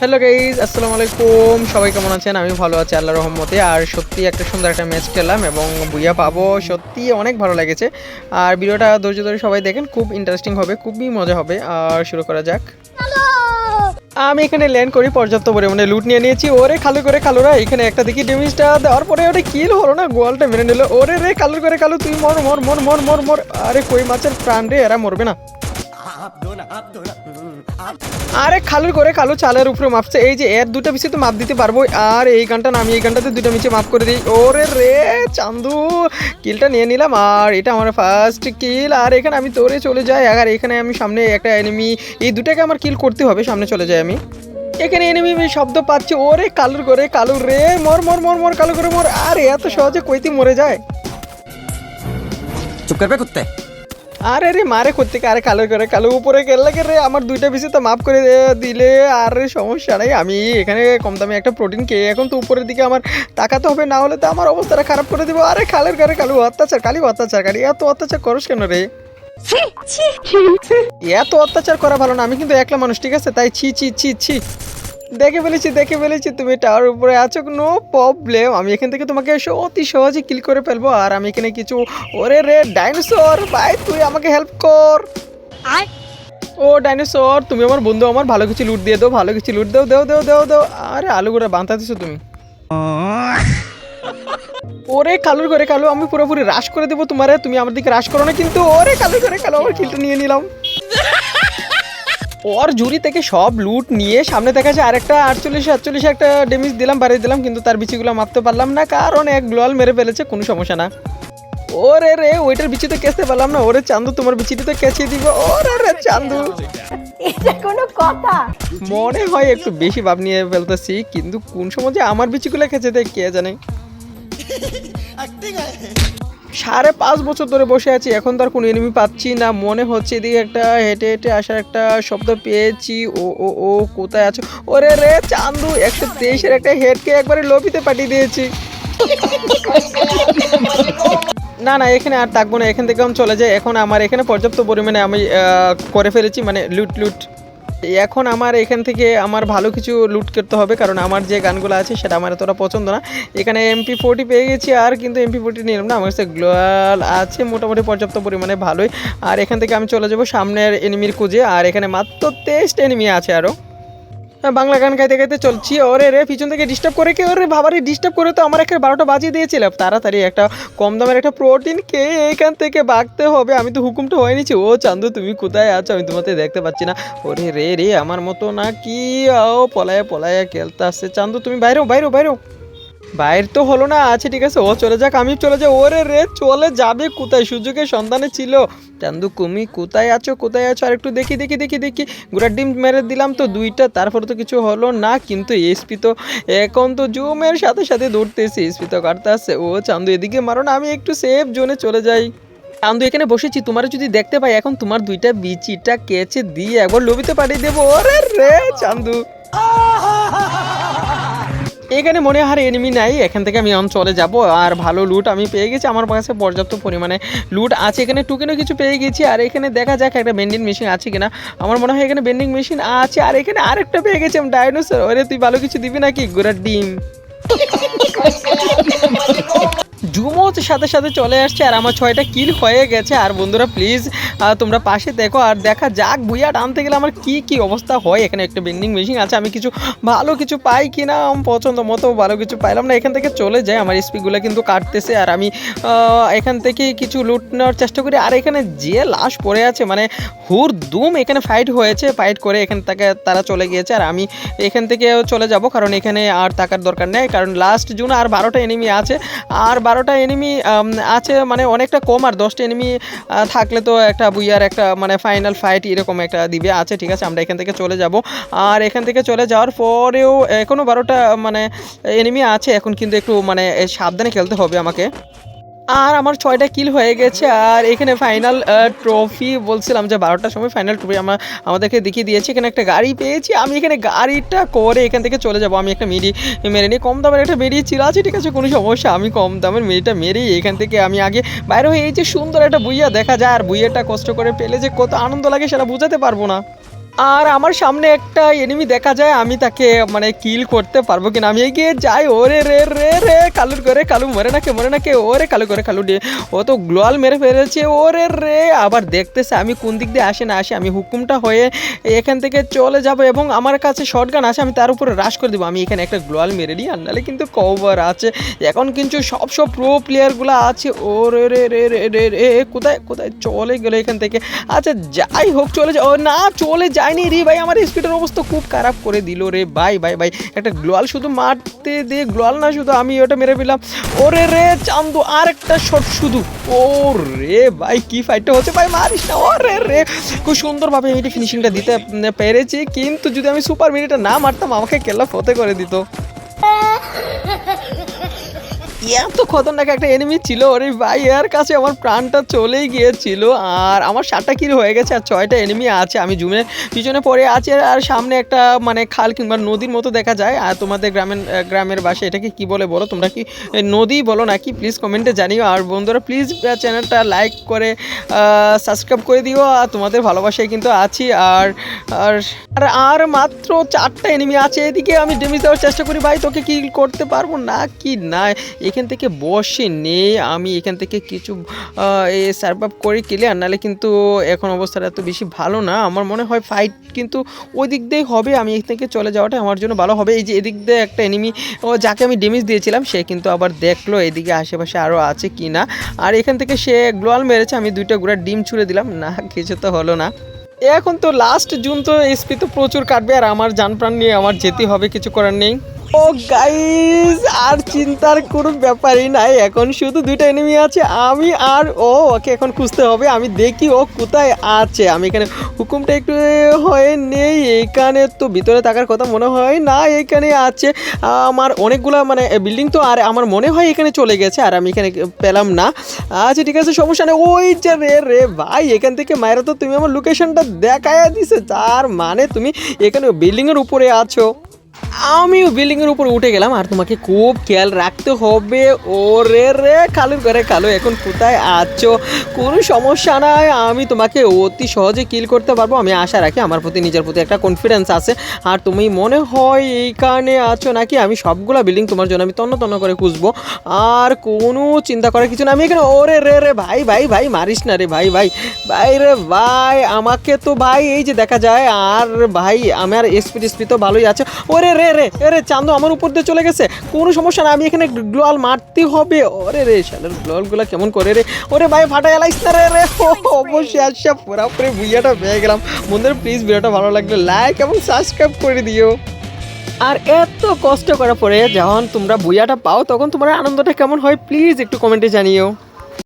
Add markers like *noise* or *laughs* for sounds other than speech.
Hello guys আসসালামু আলাইকুম সবাই কেমন আছেন? আমি ভালো আছি আল্লাহ রহমতে। আর সত্যি একটা সুন্দর একটা ম্যাচ খেললাম এবং বুইয়া পাবো। সত্যি অনেক ভালো লেগেছে। আর ভিডিওটা ধৈর্য ধরে সবাই দেখেন খুব ইন্টারেস্টিং হবে খুবই মজা হবে। আর শুরু করা যাক। আমি এখানে ল্যান্ড করি পর্যাপ্ত পরিমাণে লুট নিয়ে নিয়েছি। ওরে খালু করে খালুরা এখানে একটা দেখি ডেমিজটা দেওয়ার পরে ওটা কিল হলো না গোয়ালটা মেনে নিল। ওরে রে কালু করে কালু তুই মর মর মর মর মর মর। আরে কই মাছের প্রাণ রে এরা মরবে না। আরে খালুর করে কালো চালের উপরে মাপছে। এই যে এর দুটো পিছিয়ে তো মাপ দিতে পারব। আর এই গানটা না, আমি এই গানটাতে দুটো নিচে মাপ করে দিই। ওরে রে, চান্দু, কিলটা নিয়ে নিলাম। আর এটা আমার ফার্স্ট কিল আর এখানে আমি তোরে চলে যাই। আর এখানে আমি সামনে একটা এনিমি এই দুটাকে আমার কিল করতে হবে, সামনে চলে যাই আমি। এখানে এনিমি শব্দ পাচ্ছি। ওরে কালুর করে কালুর রে, মর মর মর মর কালু করে মর। আর, এত সহজে কইতি মরে যায়। চুপ করবে কুত্তে? আরে রে মারে করতে আরে কালো করে কালো উপরে গেলে রে? আমার দুইটা পিসে তো মাফ করে দিলে আর সমস্যা নাই। আমি এখানে কম দামে একটা প্রোটিন খেয়ে এখন তো উপরের দিকে আমার তাকাতে হবে না হলে তো আমার অবস্থাটা খারাপ করে দেবো। আরে খালের ঘরে কালু অত্যাচার কালি অত্যাচার কালি এত অত্যাচার করস কেন রে? এত অত্যাচার করা ভালো না আমি কিন্তু একলা মানুষ ঠিক আছে? তাই ছি ছি ছি ছি। দেখে ফেলেছি দেখে ফেলেছি তুমি টাওয়ার উপরে আছো নো প্রবলেম আমি এখান থেকে তোমাকে অতি সহজে কিল করে ফেলব আর আমি এখানে কিছু ওরে রে ডাইনোসর ভাই তুই আমাকে হেল্প কর। ও ডাইনোসর তুমি আমার বন্ধু আমার ভালো কিছু লুট দিয়ে দাও ভালো কিছু লুট দাও দেও দেও দেও দেও। আরে আলু করে বাঁধাতেছো তুমি। ওরে কালুর করে কালু আমি পুরোপুরি রাশ করে দেবো তোমারে তুমি আমার দিকে রাশ করো না কিন্তু ওরে কালুর করে কালো আমার কিলটা নিয়ে নিলাম। ওর ঝুড়ি থেকে সব লুট নিয়ে সামনে দেখা যায় আরেকটা আটচল্লিশ আটচল্লিশ একটা ডেমিজ দিলাম বাড়িয়ে দিলাম কিন্তু তার বিচিগুলো মাপতে পারলাম না কারণ এক গ্লোয়াল মেরে ফেলেছে কোনো সমস্যা না। ওরে রে ওইটার বিচিতে কেচতে পারলাম না ওরে চান্দু তোমার বিচিটি তো কেচিয়ে দিব ওরে রে চান্দু। এটা কোনো কথা। মনে হয় একটু বেশি ভাব নিয়ে ফেলতেছি কিন্তু কোন সময় যে আমার বিচিগুলো খেছে দেয় কে জানে? *laughs* সাড়ে পাঁচ বছর ধরে বসে আছি, এখন তো আর কোনো এনিমি পাচ্ছি না। মনে হচ্ছে এদিকে একটা হেঁটে হেঁটে আসার একটা শব্দ পেয়েছি। ও ও ও, কোথায় আছো? ওরে রে, চান্দু, একশো তেইশের একটা হেডকে একবারে লোভিতে পাঠিয়ে দিয়েছি। না না, এখানে আর থাকব না, এখান থেকে আমি চলে যাই। এখন আমার এখানে পর্যাপ্ত পরিমাণে আমি করে ফেলেছি মানে লুট লুট এখন আমার এখান থেকে আমার ভালো কিছু লুট করতে হবে, কারণ আমার যে গানগুলো আছে সেটা আমার এতটা পছন্দ না। এখানে এমপি ফোরটি পেয়ে গেছি, আর কিন্তু এমপি ফোরটি নিলাম না, আমার কাছে গ্লোয়াল আছে, মোটামুটি পর্যাপ্ত পরিমাণে ভালোই। আর এখান থেকে আমি চলে যাব সামনের এনিমির খুঁজে, আর এখানে মাত্র তেইশটা এনিমি আছে আরও বাংলা গান গাইতে গাইতে চলছি। ওরে রে, পিছন থেকে ডিস্টার্ব করে কে? ওরে বাবারে ডিস্টার্ব করে তো আমার একটা বারোটা বাজিয়ে দিয়েছিলাম। তাড়াতাড়ি একটা কম দামের একটা প্রোটিন খেয়ে এখান থেকে বাঁকতে হবে। আমি তো হুকুমটা হয়ে নিচ্ছি ও চান্দু, তুমি কোথায় আছো? আমি তোমাকে দেখতে পাচ্ছি না। ওরে রে রে, আমার মতো না কি ও পলায়া পলায়া খেলতে আসছে চান্দু, তুমি বাইরেও বাইরেও বাইরেও বাইর তো হলো না আছে ঠিক আছে, ও চলে যাক আমি চলে যাই। ওরে রে, চলে যাবে কোথায়? সুযোগের সন্ধানে ছিল। চান্দু কুমি, কোথায় আছো? কোথায় আছো? আর একটু দেখি দেখি দেখি দেখি। গুড়ার ডিম মেরে দিলাম তো দুইটা, তারপরে তো কিছু হলো না, কিন্তু এসপি তো এখন তো জুমের সাথে সাথে দৌড়তেছে এসপি তো কাটতে আসছে। ও চান্দু, এদিকে মারো না, আমি একটু সেফ জোনে চলে যাই। চান্দু, এখানে বসেছি তোমার যদি দেখতে পাই, এখন তোমার দুইটা বিচিটা কেচে দিয়ে একবার লবিতে পাঠিয়ে দেবো। ওরে রে, চান্দু। এখানে মনে হয় এনিমি নাই। এখান থেকে আমি অঞ্চলে যাব। আর ভালো লুট আমি পেয়ে গেছি। আমার কাছে পর্যাপ্ত পরিমাণে লুট আছে। এখানে টুকেনও কিছু পেয়ে গেছি। আর এখানে দেখা যাক একটা বেন্ডিং মেশিন আছে কিনা। আমার মনে হয় এখানে বেন্ডিং মেশিন আছে। আর এখানে আরেকটা পেয়ে গেছি আমি ডাইনোসর ওরে, তুই ভালো কিছু দিবি নাকি? গোড়ার ডিম। জুমো সাথে সাথে চলে আসছে। আর আমার ছয়টা কিল হয়ে গেছে। আর বন্ধুরা প্লিজ তোমরা পাশে দেখো, আর দেখা যাক বুইয়া টানতে গেলে আমার কি কি অবস্থা হয়? এখানে একটা বেন্ডিং মেশিন আছে, আমি কিছু ভালো কিছু পাই কি না পছন্দ মতো ভালো কিছু পাইলাম না, এখান থেকে চলে যায় আমার স্পিকগুলো কিন্তু কাটতেছে, আর আমি এখান থেকে কিছু লুট নেওয়ার চেষ্টা করি, আর এখানে যে লাশ পড়ে আছে মানে হুর দুম এখানে ফাইট হয়েছে ফাইট করে এখান থেকে তারা চলে গিয়েছে, আর আমি এখান থেকে চলে যাব, কারণ এখানে আর থাকার দরকার নেই, কারণ লাস্ট জুন আর বারোটা এনিমি আছে, আর বারোটা এনিমি আছে মানে অনেকটা কম, আর দশটা এনিমি থাকলে তো একটা বুইয়ার একটা মানে ফাইনাল ফাইট এরকম একটা দিবে। আছে ঠিক আছে, আমরা এখান থেকে চলে যাব। আর এখান থেকে চলে যাওয়ার পরেও এখনও বারোটা মানে এনিমি আছে। এখন কিন্তু একটু মানে সাবধানে খেলতে হবে আমাকে। আর আমার ছয়টা কিল হয়ে গেছে, আর এখানে ফাইনাল ট্রফি বলছিলাম যে বারোটার সময় ফাইনাল ট্রফি আমার আমাদেরকে দেখিয়ে দিয়েছে। এখানে একটা গাড়ি পেয়েছি, আমি এখানে গাড়িটা করে এখান থেকে চলে যাব। আমি একটা মিডি মেরে নিই, কম দামের একটা মেরি ছিল। আছে ঠিক আছে, কোনো সমস্যা, আমি কম দামের মেরিটা মেরেই এখান থেকে আমি আগে বাইরে হয়ে যে সুন্দর একটা বুইয়া দেখা যায়, আর বুইয়াটা কষ্ট করে পেলে যে কত আনন্দ লাগে, সেটা বোঝাতে পারব না। আর আমার সামনে একটা এনিমি দেখা যায়, আমি তাকে মানে কিল করতে পারব কিনা? আমি এগিয়ে যাই, ওরে রে রে রে কালুর করে কালু, মরে না মরে না কে, ওরে কালু করে কালু ডে ও তো গ্লোয়াল মেরে ফেলেছে, ওরে রে। আবার দেখতেছে, আমি কোন দিক দিয়ে আসে না আসে, আমি হুকুমটা হয়ে এখান থেকে চলে যাব এবং আমার কাছে শর্টগান আছে, আমি তার উপরে রাশ করে দেবো। আমি এখানে একটা গ্লোয়াল মেরে নিই আর নাহলে কিন্তু কভার আছে। এখন কিন্তু সব সব প্রো প্লেয়ারগুলো আছে ও রে রে রে রে রে, কোথায় কোথায় চলে গেলো এখান থেকে? আচ্ছা যাই হোক, চলে যা, ও না, চলে যায়নি রে ভাই, আমার স্পিডের অবস্থা খুব খারাপ করে দিল রে। ভাই ভাই ভাই, একটা গ্লোয়াল শুধু মারতে দিয়ে গ্লোয়াল না শুধু আমি ওটা মেরে ফেলাম ওরে রে, চান্দু আর একটা শট শুধু। ও রে ভাই, কি ফাইটটা হচ্ছে ভাই, মারিস না। ও রে, খুব সুন্দরভাবে আমি ফিনিশিংটা দিতে পেরেছি। কিন্তু যদি আমি সুপার মিনিটটা না মারতাম, আমাকে কেল্লা ফতে করে দিত। *laughs* এত খতরনাক একটা এনিমি ছিল, ওরে ভাই, এর কাছে আমার প্রাণটা চলেই গিয়েছিল। আর আমার সাতটা কিল হয়ে গেছে, আর ছয়টা এনিমি আছে, আমি জুমে পিছনে পড়ে আছি, আর সামনে একটা মানে খাল কিংবা নদীর মতো দেখা যায়। আর তোমাদের গ্রামের গ্রামের বাসে এটাকে কি বলে বলো? তোমরা কি নদী বলো নাকি? প্লিজ কমেন্টে জানিও। আর বন্ধুরা প্লিজ চ্যানেলটা লাইক করে সাবস্ক্রাইব করে দিও। আর তোমাদের ভালোবাসায় কিন্তু আছি। আর আর আর মাত্র চারটা এনিমি আছে। এদিকে আমি ডেমিজ দেওয়ার চেষ্টা করি। ভাই, তোকে কি করতে পারব? না, কি না এখান থেকে বসে নেই। আমি এখান থেকে কিছু সার্ভ আপ করে ক্লিয়ার নাহলে কিন্তু এখন অবস্থাটা এত বেশি ভালো না। আমার মনে হয় ফাইট কিন্তু ওই দিক দিয়েই হবে। আমি এখান থেকে চলে যাওয়াটা আমার জন্য ভালো হবে। এই যে এদিক দিয়ে একটা এনিমি ও যাকে আমি ডেমিজ দিয়েছিলাম, সে কিন্তু আবার দেখল এদিকে আশেপাশে আরও আছে কি না আর এখান থেকে সে গ্লোয়াল মেরেছে। আমি দুইটা গুড়া ডিম ছুঁড়ে দিলাম। না, কিছু তো হলো না। এখন তো লাস্ট জুন তো এসপি তো প্রচুর কাটবে। আর আমার যানপ্রাণ নিয়ে আমার যেতে হবে, কিছু করার নেই। ও গাইস আর চিন্তার কোনো ব্যাপারই নাই। এখন শুধু দুইটা এনিমি আছে, আমি আর ও, ওকে এখন খুঁজতে হবে। আমি দেখি ও কোথায় আছে। আমি এখানে হুকুমটা একটু হয়ে নেই। এখানে তো ভিতরে থাকার কথা মনে হয় না, এখানে আছে। আমার অনেকগুলো মানে বিল্ডিং তো, আর আমার মনে হয় এখানে চলে গেছে, আর আমি এখানে পেলাম না। আচ্ছা ঠিক আছে, সমস্যা নেই। ওই যে রে রে ভাই, এখান থেকে মায়েরা তো তুমি আমার লোকেশনটা দেখায় দিছে। তার মানে তুমি এখানে বিল্ডিংয়ের উপরে আছো। আমিও বিল্ডিং এর উপর উঠে গেলাম, আর তোমাকে খুব খেয়াল রাখতে হবে। ও রে রে কালু করে কালু এখন কোথায় আছো? কোনো সমস্যা নাই, আমি তোমাকে অতি সহজে কিল করতে পারব। আমি আশা রাখি আমার প্রতি, নিজের প্রতি একটা কনফিডেন্স আছে। আর তুমি মনে হয় এই কারণে আছো নাকি? আমি সবগুলো বিল্ডিং তোমার জন্য আমি তন্ন তন্ন করে খুঁজবো। আর কোনো চিন্তা করার কিছু না আমি এখানে, ওরে রে রে, ভাই ভাই ভাই, মারিস না রে, ভাই ভাই ভাই রে, ভাই, আমাকে তো ভাই, এই যে দেখা যায়, আর ভাই, আমার এসপি টেসপি তো ভালোই আছে। ওরে রে রে চান্দু আমার উপর দিয়ে চলে গেছে। কোনো সমস্যা না আমি এখানে গ্লোয়াল মারতে হবে। ওরে রে শালের গ্লোয়ালগুলো কেমন করে রে। ওরে ভাই ফাটা এলাইস না রে রে। অবশ্যই আসা পুরাপুরি বুইয়াটা পেয়ে গেলাম। বন্ধুরা প্লিজ ভিডিওটা ভালো লাগলে লাইক এবং সাবস্ক্রাইব করে দিও। আর এত কষ্ট করার পরে যখন তোমরা বুইয়াটা পাও তখন তোমার আনন্দটা কেমন হয় প্লিজ একটু কমেন্টে জানিও।